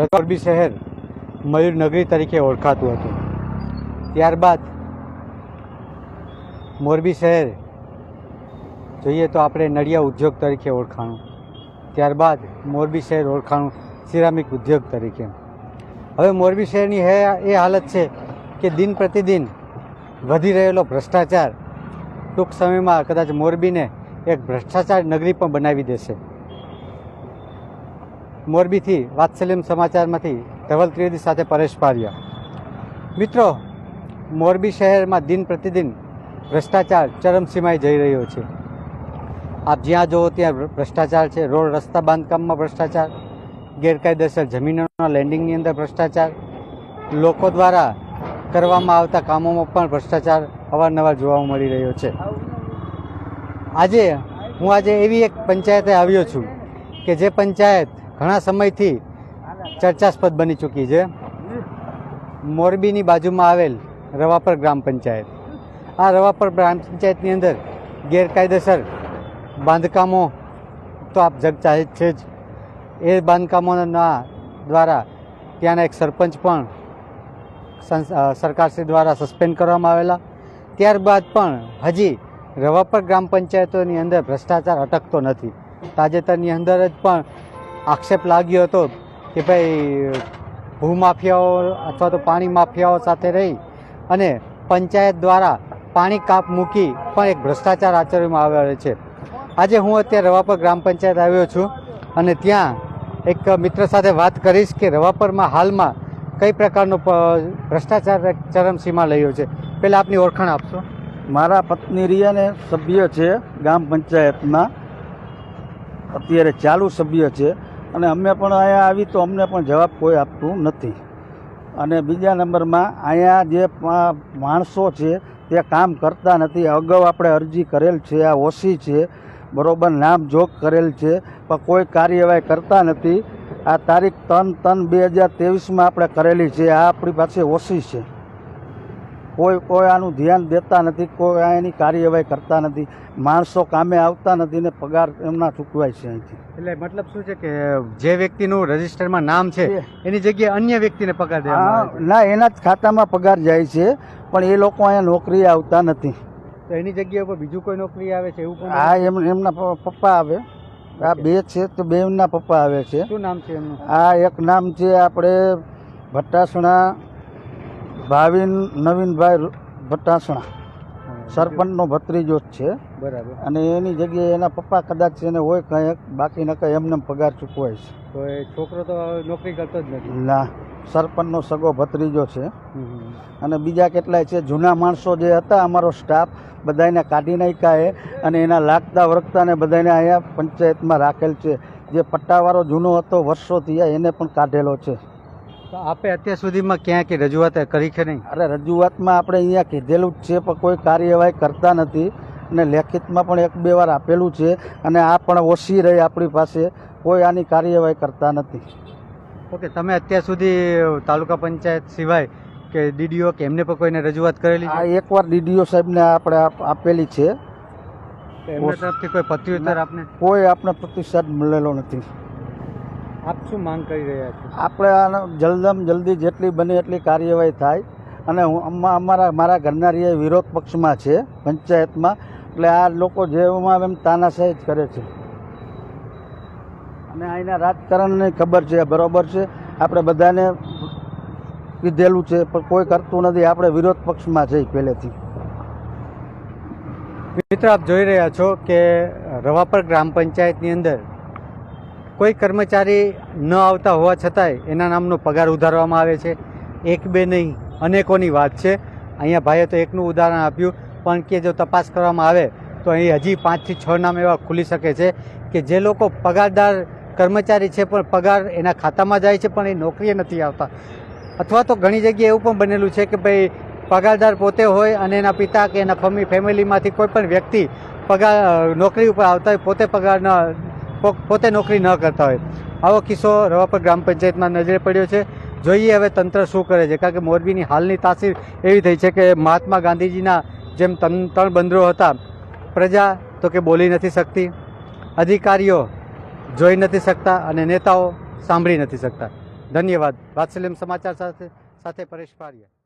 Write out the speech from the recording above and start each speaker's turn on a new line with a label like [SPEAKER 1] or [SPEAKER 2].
[SPEAKER 1] મોરબી શહેર મયુર નગરી તરીકે ઓળખાતું હતું. ત્યારબાદ મોરબી શહેર જોઈએ તો આપણે નડિયા ઉદ્યોગ તરીકે ઓળખાણું. ત્યારબાદ મોરબી શહેર ઓળખાણું સિરામિક ઉદ્યોગ તરીકે. હવે મોરબી શહેરની હે, એ હાલત છે કે દિન પ્રતિદિન વધી રહેલો ભ્રષ્ટાચાર ટૂંક સમયમાં કદાચ મોરબીને એક ભ્રષ્ટાચાર નગરી પણ બનાવી દેશે. મોરબીથી વાત્સલ્યમ સમાચારમાંથી ધવલ ત્રિવેદી સાથે પરેશ પારિયા. મિત્રો, મોરબી શહેરમાં દિન પ્રતિદિન ભ્રષ્ટાચાર ચરમસીમાએ જઈ રહ્યો છે. આપ જ્યાં જુઓ ત્યાં ભ્રષ્ટાચાર છે. રોડ, રસ્તા, બાંધકામમાં ભ્રષ્ટાચાર. ગેરકાયદેસર જમીનોના લેન્ડિંગની અંદર ભ્રષ્ટાચાર. લોકો દ્વારા કરવામાં આવતા કામોમાં પણ ભ્રષ્ટાચાર અવારનવાર જોવા મળી રહ્યો છે. આજે હું આજે એવી એક પંચાયતે આવ્યો છું કે જે પંચાયત ઘણા સમયથી ચર્ચાસ્પદ બની ચૂકી છે. મોરબીની બાજુમાં આવેલ રવાપર ગ્રામ પંચાયત. આ રવાપર ગ્રામ પંચાયતની અંદર ગેરકાયદેસર બાંધકામો તો આપ જગ છે જ. એ બાંધકામોના દ્વારા ત્યાંના એક સરપંચ પણ સરકારશ્રી દ્વારા સસ્પેન્ડ કરવામાં આવેલા. ત્યારબાદ પણ હજી રવાપર ગ્રામ પંચાયતોની અંદર ભ્રષ્ટાચાર અટકતો નથી. તાજેતરની અંદર જ પણ આક્ષેપ લાગ્યો હતો કે ભાઈ, ભૂમાફિયાઓ અથવા તો પાણી માફિયાઓ સાથે રહી અને પંચાયત દ્વારા પાણી કાપ મૂકી પણ એક ભ્રષ્ટાચાર આચરવામાં આવ્યો છે. આજે હું અત્યારે રવાપર ગ્રામ પંચાયત આવ્યો છું અને ત્યાં એક મિત્ર સાથે વાત કરીશ કે રવાપરમાં હાલમાં કઈ પ્રકારનો ભ્રષ્ટાચાર ચરમસીમા લઈ છે. પહેલાં આપની ઓળખાણ આપશો.
[SPEAKER 2] મારા પત્ની રિયાને સભ્ય છે, ગ્રામ પંચાયતના. અત્યારે ચાલુ સભ્ય છે. અને અમે પણ અહીંયા આવી તો અમને પણ જવાબ કોઈ આપતું નથી. અને બીજા નંબરમાં અહીંયા જે માણસો છે તે કામ કરતા નથી. અગાઉ આપણે અરજી કરેલ છે, આ ઓછી છે, બરોબર, નામ જોગ કરેલ છે, પણ કોઈ કાર્યવાહી કરતા નથી. આ તારીખ ત્રણ ત્રણ બે હજાર તેવીસમાં આપણે કરેલી છે. આ આપણી પાસે ઓછી છે. કોઈ કોઈ આનું ધ્યાન દેતા નથી કોઈ એની કાર્યવાહી કરતા નથી. માણસો કામે આવતા નથી ને પગાર એમના ચૂકવાય છે અહીંથી.
[SPEAKER 1] એટલે મતલબ શું છે કે જે વ્યક્તિનું રજિસ્ટરમાં નામ છે. એની જગ્યાએ અન્ય વ્યક્તિને પગાર દેવામાં
[SPEAKER 2] આ ના એના જ ખાતામાં પગાર જાય છે પણ એ લોકો અહીંયા નોકરી આવતા નથી.
[SPEAKER 1] તો એની જગ્યા ઉપર બીજું કોઈ નોકરી આવે છે એવું પણ
[SPEAKER 2] આ એમ એમના પપ્પા આવે. આ બે છે તો બે એમના પપ્પા આવે છે.
[SPEAKER 1] શું નામ છે એમનું?
[SPEAKER 2] આ એક નામ છે આપણે ભટ્ટાસણા ભાવિન નવીનભાઈ ભટ્ટાસણા સરપંચનો ભત્રીજો જ છે.
[SPEAKER 1] બરાબર.
[SPEAKER 2] અને એની જગ્યાએ એના પપ્પા કદાચ એને હોય કંઈક બાકી ન કંઈ એમને પગાર ચૂકવાય છે.
[SPEAKER 1] તો એ છોકરો તો નોકરી કરતો જ નથી.
[SPEAKER 2] ના સરપંચનો સગો ભત્રીજો છે. અને બીજા કેટલાય છે જૂના માણસો જે હતા અમારો સ્ટાફ બધાને કાઢી નાખ્યા અને એના લાગતા વળગતાને બધાને અહીંયા પંચાયતમાં રાખેલ છે. જે પટ્ટાવાળો જૂનો હતો વર્ષોથી એને પણ કાઢેલો છે.
[SPEAKER 1] તો આપે અત્યાર સુધીમાં ક્યાં કે રજૂઆત કરી કે નહીં?
[SPEAKER 2] અરે રજૂઆતમાં આપણે અહીંયા કીધેલું જ છે પણ કોઈ કાર્યવાહી કરતા નથી. અને લેખિતમાં પણ એક બે વાર આપેલું છે અને આ પણ ઓછી રહી આપણી પાસે. કોઈ આની કાર્યવાહી કરતા નથી.
[SPEAKER 1] ઓકે તમે અત્યાર સુધી તાલુકા પંચાયત સિવાય કે ડીડીઓ કે એમને પણ કોઈને રજૂઆત કરેલી
[SPEAKER 2] આ એકવાર ડીડીઓ સાહેબને આપણે આપેલી છે.
[SPEAKER 1] તરફથી કોઈ પ્રત્યુત્તર આપને?
[SPEAKER 2] કોઈ આપણે પ્રતિસાદ મળેલો નથી.
[SPEAKER 1] આપ શું માંગ કરી રહ્યા છો?
[SPEAKER 2] આપણે આને જલ્દમ જલ્દી જેટલી બને એટલી કાર્યવાહી થાય. અને હું અમા- અમારા મારા ઘરના રિયા વિરોધ પક્ષમાં છે પંચાયતમાં. એટલે આ લોકો જેમાં એમ તાનાશાહી જ કરે છે. અને અહીંના રાજકારણની ખબર છે બરોબર છે. આપણે બધાને કીધેલું છે પણ કોઈ કરતું નથી. આપણે વિરોધ પક્ષમાં છે પહેલેથી.
[SPEAKER 1] મિત્ર આપ જોઈ રહ્યા છો કે રવાપર ગ્રામ પંચાયતની અંદર કોઈ કર્મચારી ન આવતા હોવા છતાંય એના નામનો પગાર ઉધારવામાં આવે છે. એક બે નહીં, અનેકોની વાત છે. અહીંયા ભાઈએ તો એકનું ઉદાહરણ આપ્યું, પણ કે જો તપાસ કરવામાં આવે, તો અહીં હજી પાંચથી છ નામ એવા ખુલી શકે છે કે જે લોકો પગારદાર કર્મચારી છે, પણ પગાર એના ખાતામાં જાય છે, પણ એ નોકરીએ નથી આવતા. અથવા તો ઘણી જગ્યાએ એવું પણ બનેલું છે કે ભાઈ, પગારદાર પોતે હોય અને એના પિતા કે એના ફમી ફેમિલીમાંથી કોઈ પણ વ્યક્તિ પગાર નોકરી ઉપર આવતા હોય, પોતે પગાર ન પો- પોતે નોકરી ન કરતા હોય. આવો કિસ્સો રવાપર ગ્રામ પંચાયતમાં નજરે પડ્યો છે. જોઈએ હવે તંત્ર શું કરે છે. કારણ કે મોરબીની હાલની તાસીર એવી થઈ છે કે મહાત્મા ગાંધીજીના જેમ ત્રણ બંદરો હતા, પ્રજા તો કે બોલી નથી શકતી, અધિકારીઓ જોઈ નથી શકતા અને નેતાઓ સાંભળી નથી શકતા. ધન્યવાદ. વાત્સલ્યમ સમાચાર સાથે સાથે પરેશ પારિયા.